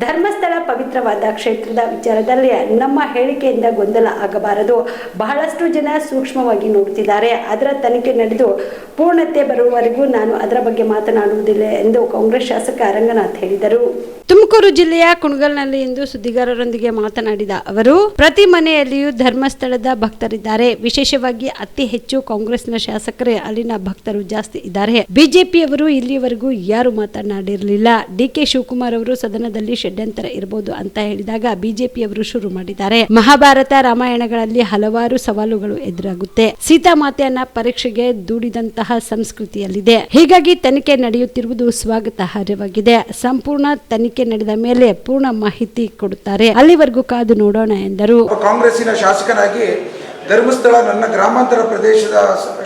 ಧರ್ಮಸ್ಥಳ ಪವಿತ್ರವಾದ ಕ್ಷೇತ್ರದ ವಿಚಾರದಲ್ಲಿ ನಮ್ಮ ಹೇಳಿಕೆಯಿಂದ ಗೊಂದಲ ಆಗಬಾರದು. ಬಹಳಷ್ಟು ಜನ ಸೂಕ್ಷ್ಮವಾಗಿ ನೋಡುತ್ತಿದ್ದಾರೆ. ಅದರ ತನಿಖೆ ನಡೆದು ಪೂರ್ಣತೆ ಬರುವವರೆಗೂ ನಾನು ಅದರ ಬಗ್ಗೆ ಮಾತನಾಡುವುದಿಲ್ಲ ಎಂದು ಕಾಂಗ್ರೆಸ್ ಶಾಸಕ ರಂಗನಾಥ್ ಹೇಳಿದರು. ತುಮಕೂರು ಜಿಲ್ಲೆಯ ಕುಣಗಲ್ನಲ್ಲಿ ಇಂದು ಸುದ್ದಿಗಾರರೊಂದಿಗೆ ಮಾತನಾಡಿದ ಅವರು, ಪ್ರತಿ ಮನೆಯಲ್ಲಿಯೂ ಧರ್ಮಸ್ಥಳದ ಭಕ್ತರಿದ್ದಾರೆ. ವಿಶೇಷವಾಗಿ ಅತಿ ಹೆಚ್ಚು ಕಾಂಗ್ರೆಸ್ನ ಶಾಸಕರೇ ಅಲ್ಲಿನ ಭಕ್ತರು ಜಾಸ್ತಿ ಇದ್ದಾರೆ. ಬಿಜೆಪಿಯವರು ಇಲ್ಲಿಯವರೆಗೂ ಯಾರು ಮಾತನಾಡಿರಲಿಲ್ಲ. ಡಿಕೆ ಶಿವಕುಮಾರ್ ಅವರು ಸದನದಲ್ಲಿ ಷಡ್ಯಂತರ ಇರಬಹುದು ಅಂತ ಹೇಳಿದಾಗ ಬಿಜೆಪಿಯವರು ಶುರು ಮಾಡಿದ್ದಾರೆ. ಮಹಾಭಾರತ ರಾಮಾಯಣಗಳಲ್ಲಿ ಹಲವಾರು ಸವಾಲುಗಳು ಎದುರಾಗುತ್ತೆ. ಸೀತಾಮಾತೆಯನ್ನ ಪರೀಕ್ಷೆಗೆ ದೂಡಿದಂತಹ ಸಂಸ್ಕೃತಿಯಲ್ಲಿದೆ. ಹೀಗಾಗಿ ತನಿಖೆ ನಡೆಯುತ್ತಿರುವುದು ಸ್ವಾಗತಾರ್ಹವಾಗಿದೆ. ಸಂಪೂರ್ಣ ತನಿಖೆ ನಡೆದ ಮೇಲೆ ಪೂರ್ಣ ಮಾಹಿತಿ ಕೊಡುತ್ತಾರೆ. ಅಲ್ಲಿವರೆಗೂ ಕಾದು ನೋಡೋಣ ಎಂದರು. ಕಾಂಗ್ರೆಸ್ಸಿನ ಶಾಸಕನಾಗಿ, ಧರ್ಮಸ್ಥಳ ನನ್ನ ಗ್ರಾಮಾಂತರ ಪ್ರದೇಶದ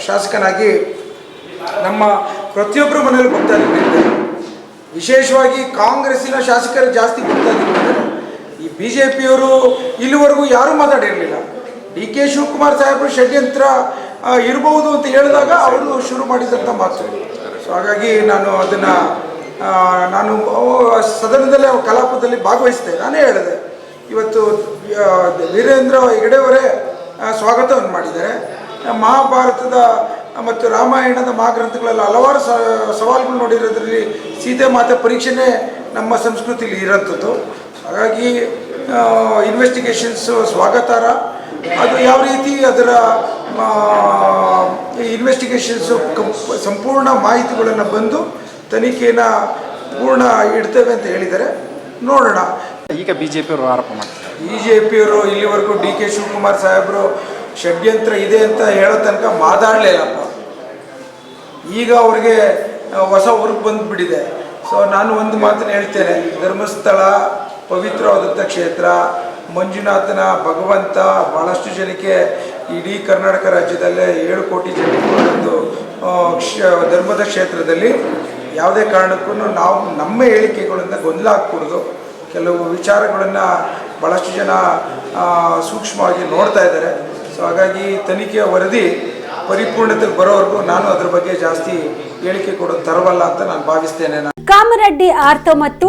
ಶಾಸಕನಾಗಿ ನಮ್ಮ ಪ್ರತಿಯೊಬ್ಬರ ಮನೆಯಲ್ಲಿ ಭಕ್ತಾದಿಗಳಿದ್ದಾರೆ ವಿಶೇಷವಾಗಿ ಕಾಂಗ್ರೆಸ್ಸಿನ ಶಾಸಕರು ಜಾಸ್ತಿ ಭಕ್ತಾದಿಗಳಿದ್ದಾರೆ ಈ ಬಿ ಜೆ ಪಿಯವರು ಇಲ್ಲಿವರೆಗೂ ಯಾರೂ ಮಾತಾಡಿರಲಿಲ್ಲ. ಡಿ ಕೆ ಶಿವಕುಮಾರ್ ಸಾಹೇಬರು ಷಡ್ಯಂತ್ರ ಇರಬಹುದು ಅಂತ ಹೇಳಿದಾಗ ಅವರು ಶುರು ಮಾಡಿದಂಥ ಮಾತು. ಸೊ ಹಾಗಾಗಿ ನಾನು ಅದನ್ನು ನಾನು ಸದನದಲ್ಲೇ ಕಲಾಪದಲ್ಲಿ ಭಾಗವಹಿಸಿದೆ. ನಾನೇ ಹೇಳಿದೆ. ಇವತ್ತು ವೀರೇಂದ್ರ ಹೆಗಡೆಯವರೇ ಸ್ವಾಗತವನ್ನು ಮಾಡಿದ್ದಾರೆ. ಮಹಾಭಾರತದ ಮತ್ತು ರಾಮಾಯಣದ ಮಹಾಗ್ರಂಥಗಳಲ್ಲಿ ಹಲವಾರು ಸವಾಲುಗಳು ನೋಡಿರೋದ್ರಲ್ಲಿ ಸೀತೆ ಮಾತೆ ಪರೀಕ್ಷೆನೇ ನಮ್ಮ ಸಂಸ್ಕೃತಿಲಿ ಇರೋಂಥದ್ದು. ಹಾಗಾಗಿ ಇನ್ವೆಸ್ಟಿಗೇಷನ್ಸು ಸ್ವಾಗತಾರ್ಹ ಅದು ಯಾವ ರೀತಿ ಅದರ ಇನ್ವೆಸ್ಟಿಗೇಷನ್ಸು ಸಂಪೂರ್ಣ ಮಾಹಿತಿಗಳನ್ನು ಬಂದು ತನಿಖೆನ ಪೂರ್ಣ ಇಡ್ತೇವೆ ಅಂತ ಹೇಳಿದರೆ ನೋಡೋಣ. ಈಗ ಬಿ ಜೆ ಪಿಯವರು ಆರೋಪ ಮಾಡ್ತಾರೆ ಬಿ ಜೆ ಪಿಯವರು ಇಲ್ಲಿವರೆಗೂ ಡಿ ಕೆ ಶಿವಕುಮಾರ್ ಸಾಹೇಬರು ಷಡ್ಯಂತ್ರ ಇದೆ ಅಂತ ಹೇಳೋ ತನಕ ಮಾತಾಡಲಿಲ್ಲಪ್ಪ. ಈಗ ಅವ್ರಿಗೆ ಹೊಸ ಊರಿಗೆ ಬಂದುಬಿಟ್ಟಿದೆ. ಸೊ ನಾನು ಒಂದು ಮಾತನ್ನು ಹೇಳ್ತೇನೆ. ಧರ್ಮಸ್ಥಳ ಪವಿತ್ರವಾದಂಥ ಕ್ಷೇತ್ರ ಮಂಜುನಾಥನ ಭಗವಂತ ಭಾಳಷ್ಟು ಜನಕ್ಕೆ ಇಡೀ ಕರ್ನಾಟಕ ರಾಜ್ಯದಲ್ಲೇ ಏಳು ಕೋಟಿ ಜನ ಒಂದು ಕ್ಷ ಧರ್ಮದ ಕ್ಷೇತ್ರದಲ್ಲಿ ಯಾವುದೇ ಕಾರಣಕ್ಕೂ ನಾವು ನಮ್ಮ ಹೇಳಿಕೆಗಳನ್ನು ಗೊಂದಲ ಹಾಕ್ಕೂಡ್ದು ಕೆಲವು ವಿಚಾರಗಳನ್ನು ಭಾಳಷ್ಟು ಜನ ಸೂಕ್ಷ್ಮವಾಗಿ ನೋಡ್ತಾ ಇದ್ದಾರೆ. ಸೊ ಹಾಗಾಗಿ ತನಿಖೆಯ ವರದಿ ಪರಿಪೂರ್ಣತೆಗೆ ಬರೋವರೆಗೂ ನಾನು ಅದ್ರ ಬಗ್ಗೆ ಜಾಸ್ತಿ ಹೇಳಿಕೆ ಕೊಡೋದು ತರವಲ್ಲ ಅಂತ ನಾನು ಭಾವಿಸ್ತೇನೆ. ಕಾಮರೆಡ್ಡಿ ಆರ್ಥೋ ಮತ್ತು